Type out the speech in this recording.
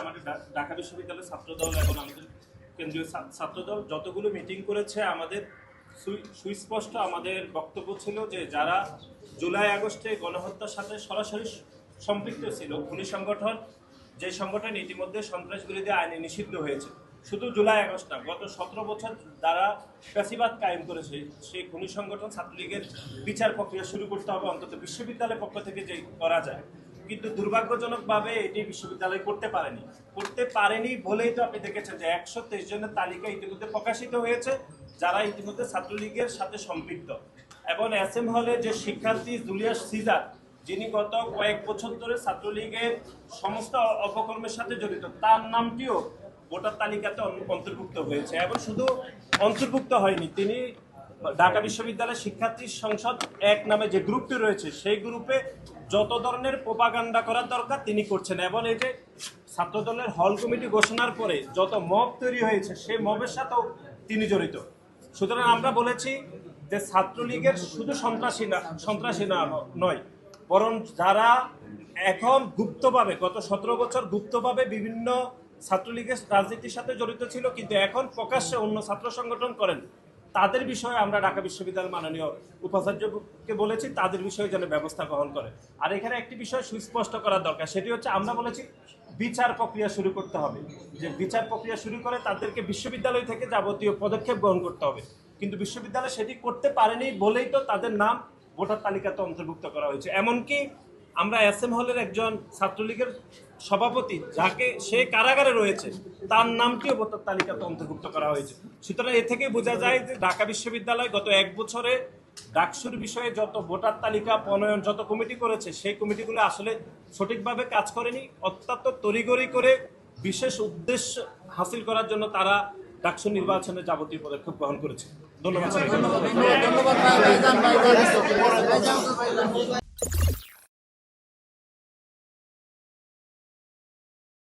আমাদের ঢাকা বিশ্ববিদ্যালয়ের ছাত্রদল এবং আমাদের কেন্দ্রীয় ছাত্রদল যতগুলো মিটিং করেছে, আমাদের সুস্পষ্ট আমাদের বক্তব্য ছিল যে যারা জুলাই আগস্টে গণহত্যার সাথে সরাসরি সম্পৃক্ত ছিল, খুনি সংগঠন, যে সংগঠন ইতিমধ্যে সন্ত্রাস বিরোধী আইনে নিষিদ্ধ হয়েছে, শুধু জুলাই আগস্ট না, গত সতেরো বছর যারা প্যাসিবাদ কায়েম করেছে, সেই খুনি সংগঠন ছাত্রলীগের বিচার প্রক্রিয়া শুরু করতে হবে, অন্তত বিশ্ববিদ্যালয়ের পক্ষ থেকে যে করা যায়। কিন্তু দুর্ভাগ্যজনকভাবে এটি বিশ্ববিদ্যালয় করতে পারেনি। করতে পারেনি বলেই তো আপনি দেখেছেন যে একশো তেইশ জনের তালিকা ইতিমধ্যে প্রকাশিত হয়েছে, যারা ইতিমধ্যে ছাত্রলীগের সাথে সম্পৃক্ত। এবং এস এম হলে যে শিক্ষার্থী জুলিয়াস সিজার, যিনি গত কয়েক বছর ধরে ছাত্রলীগের সমস্ত অপকর্মের সাথে জড়িত, তার নামটিও ভোটার তালিকাতে অন- অন্তর্ভুক্ত হয়েছে। এবং শুধু অন্তর্ভুক্ত হয়নি, তিনি ঢাকা বিশ্ববিদ্যালয়ের শিক্ষার্থী সংসদ এক নামে যে গ্রুপটি রয়েছে, সেই গ্রুপে যত ধরনের প্রোপাগান্ডা করার দরকার তিনি করছেন এবং এই যে ছাত্রদলের হল কমিটি ঘোষণার পরে যত মব তৈরি হয়েছে, সেই মবের সাথেও তিনি জড়িত। সুতরাং আমরা বলেছি যে ছাত্রলীগের শুধু সন্ত্রাসী না সন্ত্রাসী না নয়, বরং যারা এখন গুপ্তভাবে, গত সতেরো বছর গুপ্তভাবে বিভিন্ন ছাত্রলীগের রাজনীতির সাথে জড়িত ছিল, কিন্তু এখন প্রকাশ্যে অন্য ছাত্র সংগঠন করেন। তাদের বিষয়ে আমরা ঢাকা বিশ্ববিদ্যালয়ের মাননীয় উপাচার্যকে বলেছি, তাদের বিষয়ে যেন ব্যবস্থা গ্রহণ করে। আর এখানে একটি বিষয় সুস্পষ্ট করা দরকার, সেটি হচ্ছে আমরা বলেছি, বিচার প্রক্রিয়া শুরু করতে হবে। যে বিচার প্রক্রিয়া শুরু করে তাদেরকে বিশ্ববিদ্যালয় থেকে যাবতীয় পদক্ষেপ গ্রহণ করতে হবে। কিন্তু বিশ্ববিদ্যালয় সেটি করতে পারেনি বলেই তো তাদের নাম ভোটার তালিকাতে অন্তর্ভুক্ত করা হয়েছে। এমনকি আমরা এস এম হলের একজন ছাত্রলীগের সভাপতি, যাকে সে কারাগারে রয়েছে, তার নামটিও ভোটার তালিকাতে অন্তর্ভুক্ত করা হয়েছে। সুতরাং এ থেকে বোঝা যায় যে ঢাকা বিশ্ববিদ্যালয় গত এক বছরে ডাকসুর বিষয়ে যত ভোটার তালিকা, প্রণয়ন, যত কমিটি করেছে, সেই কমিটিগুলো আসলে সঠিকভাবে কাজ করেনি। অত্যন্ত তড়িগড়ি করে বিশেষ উদ্দেশ্য হাসিল করার জন্য তারা ডাকসু নির্বাচনে যাবতীয় পদক্ষেপ গ্রহণ করেছে। ধন্যবাদ।